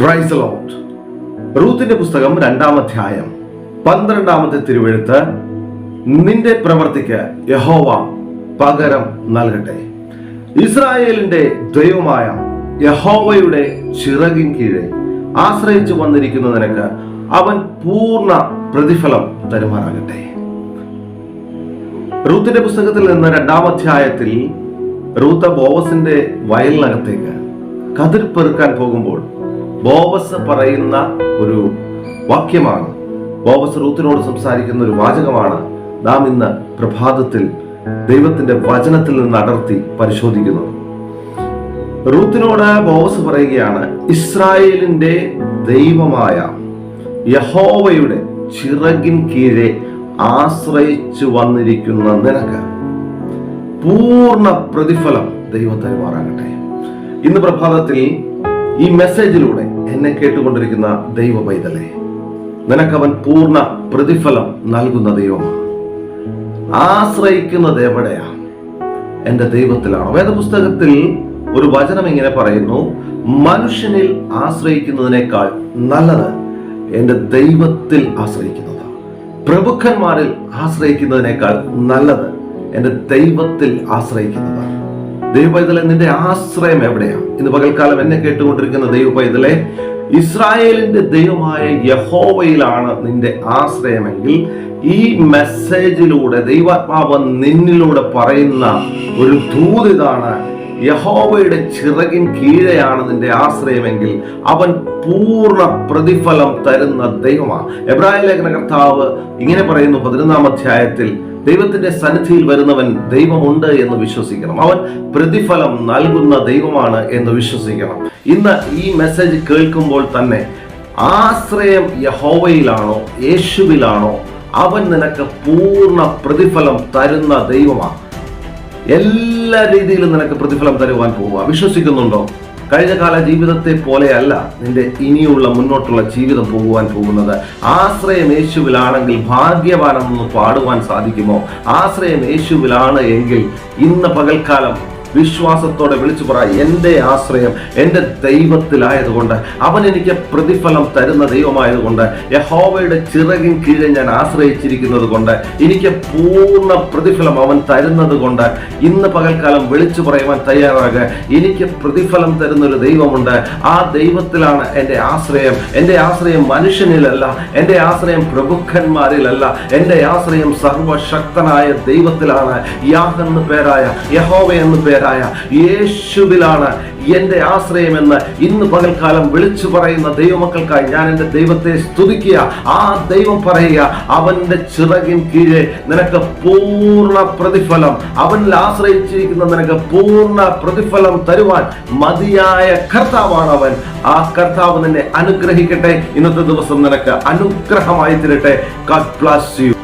Price ലോട്ട് റൂത്തിന്റെ പുസ്തകം രണ്ടാം അധ്യായം പന്ത്രണ്ടാമത്തെ തിരുവെഴുത്ത് നിന്റെ പ്രവർത്തിക്ക് യഹോവ പകരം നൽകട്ടെ. ഇസ്രായേലിന്റെ ദൈവമായ യഹോവയുടെ ചിറകിൻ കീഴെ ആശ്രയിച്ചു വന്നിരിക്കുന്ന നിനക്ക് അവൻ പൂർണ പ്രതിഫലം തരുമാറാകട്ടെ. റൂത്തിന്റെ പുസ്തകത്തിൽ നിന്ന് രണ്ടാം അധ്യായത്തിൽ റൂത്ത ബോവസിന്റെ വയലിനകത്തേക്ക് കതിർ പെറുക്കാൻ പോകുമ്പോൾ ബോവസ് പറയുന്ന ഒരു വാക്യമാണ്. ബോവസ് റൂത്തിനോട് സംസാരിക്കുന്ന ഒരു വാചകമാണ് നാം ഇന്ന് പ്രഭാതത്തിൽ ദൈവത്തിന്റെ വചനത്തിൽ നിന്ന് അടർത്തി പരിശോധിക്കുന്നത്. റൂത്തിനോട് ബോവസ് പറയുകയാണ് ഇസ്രായേലിന്റെ ദൈവമായ യഹോവയുടെ ചിറകിൻ കീഴെ ആശ്രയിച്ചു വന്നിരിക്കുന്ന നിനക്ക് പൂർണ പ്രതിഫലം ദൈവം തരുമാറാകട്ടെ. ഇന്ന് പ്രഭാതത്തിൽ ഈ മെസ്സേജിലൂടെ എന്നെ കേട്ടുകൊണ്ടിരിക്കുന്ന ദൈവ പൈതലെ നിനക്കവൻ പൂർണ പ്രതിഫലം നൽകുന്ന ദൈവമാണ്. ആശ്രയിക്കുന്നത് എവിടെയാ? എന്റെ ദൈവത്തിലാണ്? വേദപുസ്തകത്തിൽ ഒരു വചനം ഇങ്ങനെ പറയുന്നു മനുഷ്യനിൽ ആശ്രയിക്കുന്നതിനേക്കാൾ നല്ലത് എന്റെ ദൈവത്തിൽ ആശ്രയിക്കുന്നതാണ്. പ്രഭുക്കന്മാരിൽ ആശ്രയിക്കുന്നതിനേക്കാൾ നല്ലത് എന്റെ ദൈവത്തിൽ ആശ്രയിക്കുന്നതാണ്. ദൈവ പൈതലെ നിന്റെ ആശ്രയം എവിടെയാണ് ഇന്ന് പകൽക്കാലം എന്നെ കേട്ടുകൊണ്ടിരിക്കുന്ന ദൈവ പൈതലെ ഇസ്രായേലിന്റെ ദൈവമായ യഹോവയിലാണ് നിന്റെ ആശ്രയമെങ്കിൽ ഈ മെസ്സേജിലൂടെ ദൈവാത്മാവ് നിന്നിലൂടെ പറയുന്ന ഒരു ദൂതിതാണ് യഹോവയുടെ ചിറകിൻ കീഴെയാണ് നിന്റെ ആശ്രയമെങ്കിൽ അവൻ പൂർണ പ്രതിഫലം തരുന്ന ദൈവമാണ് എബ്രാഹിം ലേഖന കർത്താവ് ഇങ്ങനെ പറയുന്നു പതിനൊന്നാം അധ്യായത്തിൽ ദൈവത്തിന്റെ സന്നിധിയിൽ വരുന്നവൻ ദൈവമുണ്ട് എന്ന് വിശ്വസിക്കണം. അവൻ പ്രതിഫലം നൽകുന്ന ദൈവമാണ് എന്ന് വിശ്വസിക്കണം. ഇന്ന് ഈ മെസ്സേജ് കേൾക്കുമ്പോൾ തന്നെ ആശ്രയം യഹോവയിലാണോ യേശുവിലാണോ അവൻ നിനക്ക് പൂർണ പ്രതിഫലം തരുന്ന ദൈവമാണ് എല്ലാ രീതിയിലും നിനക്ക് പ്രതിഫലം തരുവാൻ പോവുക. വിശ്വസിക്കുന്നുണ്ടോ? കഴിഞ്ഞ കാല ജീവിതത്തെ പോലെയല്ല നിന്റെ ഇനിയുള്ള മുന്നോട്ടുള്ള ജീവിതം പോകുവാൻ പോകുന്നത്. ആശ്രയം യേശുവിലാണെങ്കിൽ ഭാഗ്യവാനെന്ന് പാടുവാൻ സാധിക്കുമോ? ആശ്രയം യേശുവിലാണ് എങ്കിൽ ഇന്ന് പകൽക്കാലം വിശ്വാസത്തോടെ വിളിച്ചു പറ എന്റെ ആശ്രയം എന്റെ ദൈവത്തിലായതുകൊണ്ട് അവൻ എനിക്ക് പ്രതിഫലം തരുന്ന ദൈവമായതുകൊണ്ട് യഹോവയുടെ ചിറകിൻ കീഴെ ഞാൻ ആശ്രയിച്ചിരിക്കുന്നത് കൊണ്ട് എനിക്ക് പൂർണ പ്രതിഫലം അവൻ തരുന്നത് കൊണ്ട് ഇന്ന് പകൽക്കാലം വിളിച്ചു പറയുവാൻ തയ്യാറാകുക എനിക്ക് പ്രതിഫലം തരുന്ന ഒരു ദൈവമുണ്ട്. ആ ദൈവത്തിലാണ് എന്റെ ആശ്രയം. എന്റെ ആശ്രയം മനുഷ്യനിലല്ല. എന്റെ ആശ്രയം പ്രഭുക്കന്മാരിലല്ല. എന്റെ ആശ്രയം സർവശക്തനായ ദൈവത്തിലാണ്. യാഹ് എന്ന് പേരായ യഹോവ എന്ന് പേരായ യേശുവിലാണ് എന്റെ ആശ്രയമെന്ന് ഇന്ന് പകൽക്കാലം വിളിച്ചു പറയുന്ന ദൈവമക്കൾക്കായി ഞാൻ എന്റെ ദൈവത്തെ സ്തുതിക്കുക. ആ ദൈവം പറയുക അവന്റെ ചിറകിൻ കീഴെ നിനക്ക് പൂർണ പ്രതിഫലം. അവനിൽ ആശ്രയിച്ചിരിക്കുന്ന നിനക്ക് പൂർണ പ്രതിഫലം തരുവാൻ മതിയായ കർത്താവാണ് അവൻ. ആ കർത്താവ് നിന്നെ അനുഗ്രഹിക്കട്ടെ. ഇന്നത്തെ ദിവസം നിനക്ക് അനുഗ്രഹമായി തരട്ടെ. God bless you.